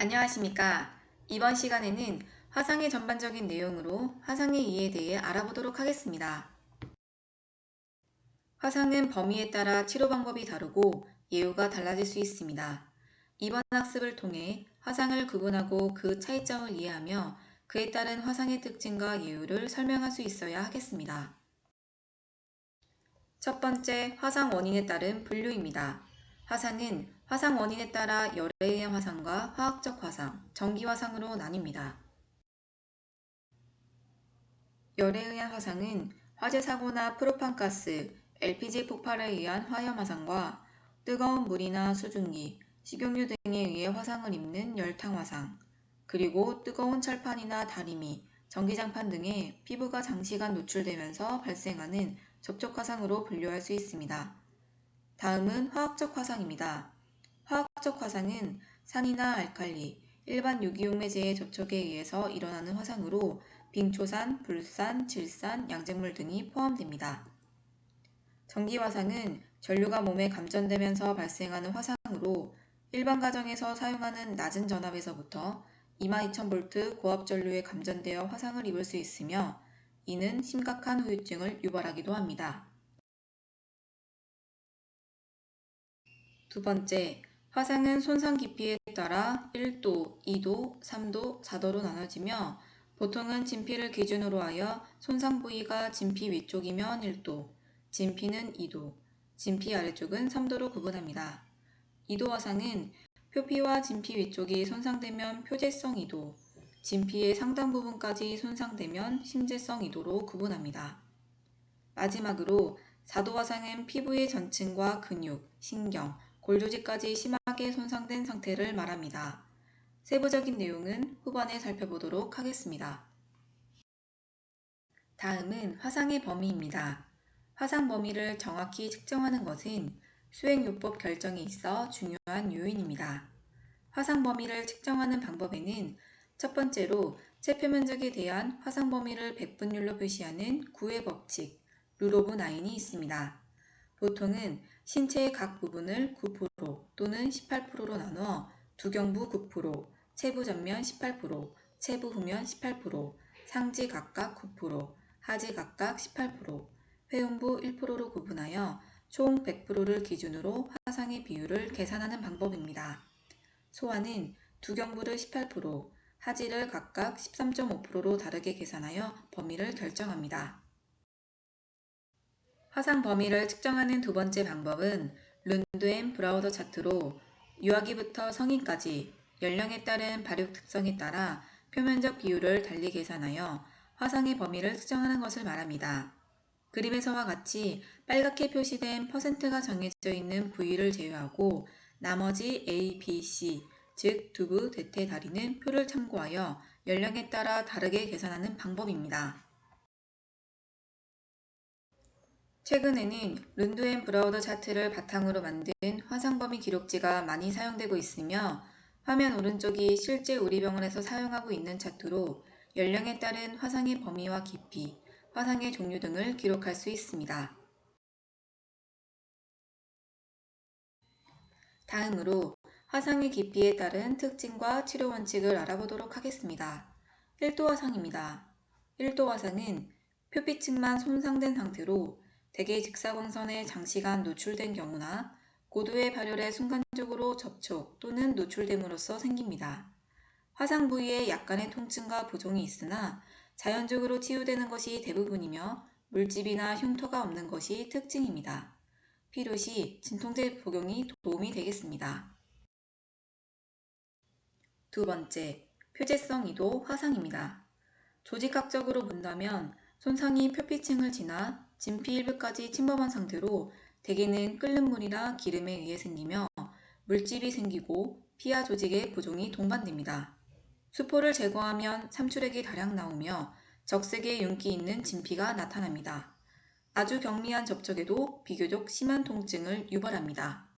안녕하십니까. 이번 시간에는 화상의 전반적인 내용으로 화상의 이해에 대해 알아보도록 하겠습니다. 화상은 범위에 따라 치료 방법이 다르고 예후가 달라질 수 있습니다. 이번 학습을 통해 화상을 구분하고 그 차이점을 이해하며 그에 따른 화상의 특징과 예후를 설명할 수 있어야 하겠습니다. 첫 번째, 화상 원인에 따른 분류입니다. 화상은 화상 원인에 따라 열에 의한 화상과 화학적 화상, 전기 화상으로 나뉩니다. 열에 의한 화상은 화재 사고나 프로판가스, LPG 폭발에 의한 화염 화상과 뜨거운 물이나 수증기, 식용유 등에 의해 화상을 입는 열탕 화상, 그리고 뜨거운 철판이나 다리미, 전기장판 등에 피부가 장시간 노출되면서 발생하는 접촉 화상으로 분류할 수 있습니다. 다음은 화학적 화상입니다. 화학적 화상은 산이나 알칼리, 일반 유기용 매제의 접촉에 의해서 일어나는 화상으로 빙초산, 불산, 질산, 양잿물 등이 포함됩니다. 전기 화상은 전류가 몸에 감전되면서 발생하는 화상으로 일반 가정에서 사용하는 낮은 전압에서부터 22,000V 고압 전류에 감전되어 화상을 입을 수 있으며 이는 심각한 후유증을 유발하기도 합니다. 두 번째, 화상은 손상 깊이에 따라 1도, 2도, 3도, 4도로 나눠지며 보통은 진피를 기준으로 하여 손상 부위가 진피 위쪽이면 1도, 진피는 2도, 진피 아래쪽은 3도로 구분합니다. 2도 화상은 표피와 진피 위쪽이 손상되면 표재성 2도, 진피의 상당 부분까지 손상되면 심재성 2도로 구분합니다. 마지막으로 4도 화상은 피부의 전층과 근육, 신경, 골조직까지 심하게 손상된 상태를 말합니다. 세부적인 내용은 후반에 살펴보도록 하겠습니다. 다음은 화상의 범위입니다. 화상 범위를 정확히 측정하는 것은 수행요법 결정에 있어 중요한 요인입니다. 화상 범위를 측정하는 방법에는 첫 번째로 체표 면적에 대한 화상 범위를 백분율로 표시하는 구의 법칙, 룰 오브 나인이 있습니다. 보통은 신체의 각 부분을 9% 또는 18%로 나누어 두경부 9%, 체부 전면 18%, 체부 후면 18%, 상지 각각 9%, 하지 각각 18%, 회음부 1%로 구분하여 총 100%를 기준으로 화상의 비율을 계산하는 방법입니다. 소화는 두경부를 18%, 하지를 각각 13.5%로 다르게 계산하여 범위를 결정합니다. 화상 범위를 측정하는 두 번째 방법은 룬드앤 브라우더 차트로 유아기부터 성인까지 연령에 따른 발육 특성에 따라 표면적 비율을 달리 계산하여 화상의 범위를 측정하는 것을 말합니다. 그림에서와 같이 빨갛게 표시된 퍼센트가 정해져 있는 부위를 제외하고 나머지 A, B, C, 즉 두부, 대퇴, 다리는 표를 참고하여 연령에 따라 다르게 계산하는 방법입니다. 최근에는 룬드앤 브라우더 차트를 바탕으로 만든 화상 범위 기록지가 많이 사용되고 있으며 화면 오른쪽이 실제 우리 병원에서 사용하고 있는 차트로 연령에 따른 화상의 범위와 깊이, 화상의 종류 등을 기록할 수 있습니다. 다음으로 화상의 깊이에 따른 특징과 치료 원칙을 알아보도록 하겠습니다. 1도 화상입니다. 1도 화상은 표피층만 손상된 상태로 대개 직사광선에 장시간 노출된 경우나 고도의 발열에 순간적으로 접촉 또는 노출됨으로써 생깁니다. 화상 부위에 약간의 통증과 부종이 있으나 자연적으로 치유되는 것이 대부분이며 물집이나 흉터가 없는 것이 특징입니다. 필요 시 진통제 복용이 도움이 되겠습니다. 두 번째, 표재성 이도 화상입니다. 조직학적으로 본다면 손상이 표피층을 지나 진피 일부까지 침범한 상태로 대개는 끓는 물이나 기름에 의해 생기며 물집이 생기고 피하 조직의 부종이 동반됩니다. 수포를 제거하면 삼출액이 다량 나오며 적색의 윤기 있는 진피가 나타납니다. 아주 경미한 접촉에도 비교적 심한 통증을 유발합니다.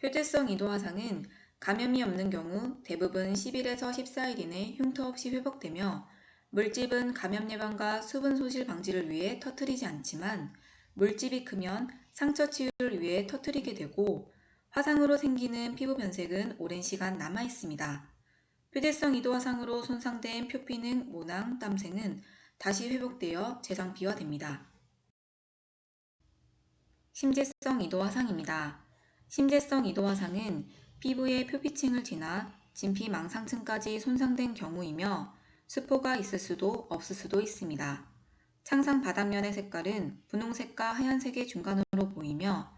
표재성 이도 화상은 감염이 없는 경우 대부분 10일에서 14일 이내 흉터 없이 회복되며 물집은 감염 예방과 수분 소실 방지를 위해 터트리지 않지만 물집이 크면 상처 치유를 위해 터트리게 되고 화상으로 생기는 피부 변색은 오랜 시간 남아 있습니다. 표재성 이도 화상으로 손상된 표피능, 모낭, 땀새는 다시 회복되어 재상피화됩니다. 심재성 이도 화상입니다. 심재성 이도 화상은 피부의 표피층을 지나 진피 망상층까지 손상된 경우이며 수포가 있을 수도 없을 수도 있습니다. 창상 바닥면의 색깔은 분홍색과 하얀색의 중간으로 보이며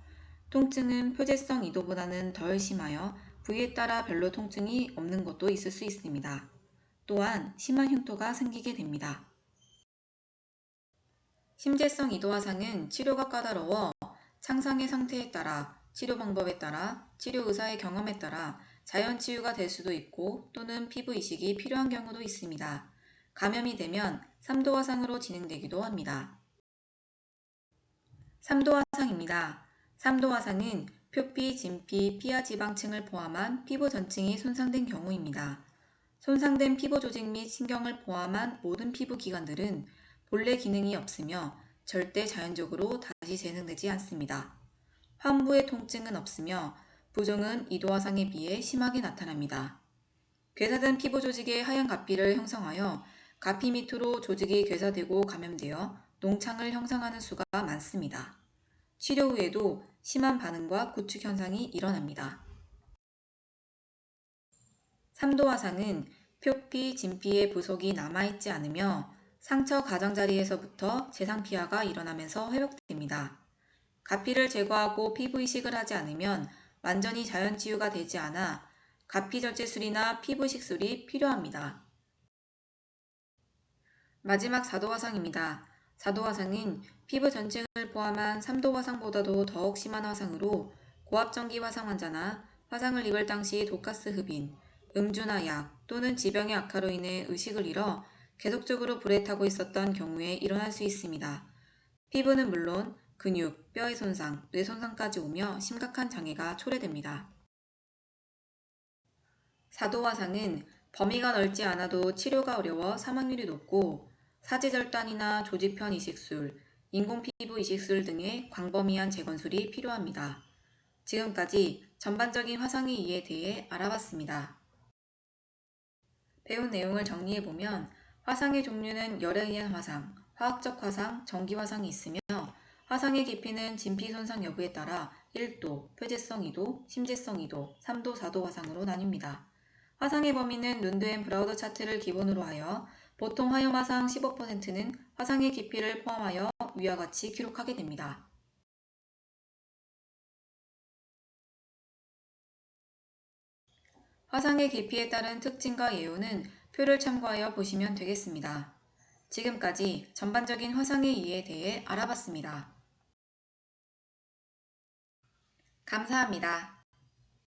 통증은 표재성 이도보다는 덜 심하여 부위에 따라 별로 통증이 없는 것도 있을 수 있습니다. 또한 심한 흉터가 생기게 됩니다. 심재성 이도 화상은 치료가 까다로워 창상의 상태에 따라 치료 방법에 따라 치료 의사의 경험에 따라 자연 치유가 될 수도 있고 또는 피부 이식이 필요한 경우도 있습니다. 감염이 되면 3도 화상으로 진행되기도 합니다. 3도 화상입니다. 3도 화상은 표피, 진피, 피하 지방층을 포함한 피부 전층이 손상된 경우입니다. 손상된 피부 조직 및 신경을 포함한 모든 피부 기관들은 본래 기능이 없으며 절대 자연적으로 다시 재생되지 않습니다. 환부의 통증은 없으며 부종은 이도화상에 비해 심하게 나타납니다. 괴사된 피부 조직의 하얀 가피를 형성하여 가피 밑으로 조직이 괴사되고 감염되어 농창을 형성하는 수가 많습니다. 치료 후에도 심한 반응과 구축 현상이 일어납니다. 3도 화상은 표피, 진피의 부속이 남아있지 않으며 상처 가장자리에서부터 재상피하가 일어나면서 회복됩니다. 가피를 제거하고 피부 이식을 하지 않으면 완전히 자연 치유가 되지 않아 가피 절제술이나 피부 이식술이 필요합니다. 마지막 4도 화상입니다. 4도 화상은 피부 전층을 포함한 3도 화상보다도 더욱 심한 화상으로 고압전기 화상 환자나 화상을 입을 당시 독가스 흡인, 음주나 약 또는 지병의 악화로 인해 의식을 잃어 계속적으로 불에 타고 있었던 경우에 일어날 수 있습니다. 피부는 물론 근육, 뼈의 손상, 뇌 손상까지 오며 심각한 장애가 초래됩니다. 4도 화상은 범위가 넓지 않아도 치료가 어려워 사망률이 높고 사지절단이나 조직편 이식술, 인공피부 이식술 등의 광범위한 재건술이 필요합니다. 지금까지 전반적인 화상의 이에 대해 알아봤습니다. 배운 내용을 정리해보면 화상의 종류는 열에 의한 화상, 화학적 화상, 전기 화상이 있으며 화상의 깊이는 진피 손상 여부에 따라 1도, 표재성 2도, 심재성 2도, 3도, 4도 화상으로 나뉩니다. 화상의 범위는 눈드앤 브라우더 차트를 기본으로 하여 보통 화염 화상 15%는 화상의 깊이를 포함하여 위와 같이 기록하게 됩니다. 화상의 깊이에 따른 특징과 예우는 표를 참고하여 보시면 되겠습니다. 지금까지 전반적인 화상의 이해에 대해 알아봤습니다. 감사합니다.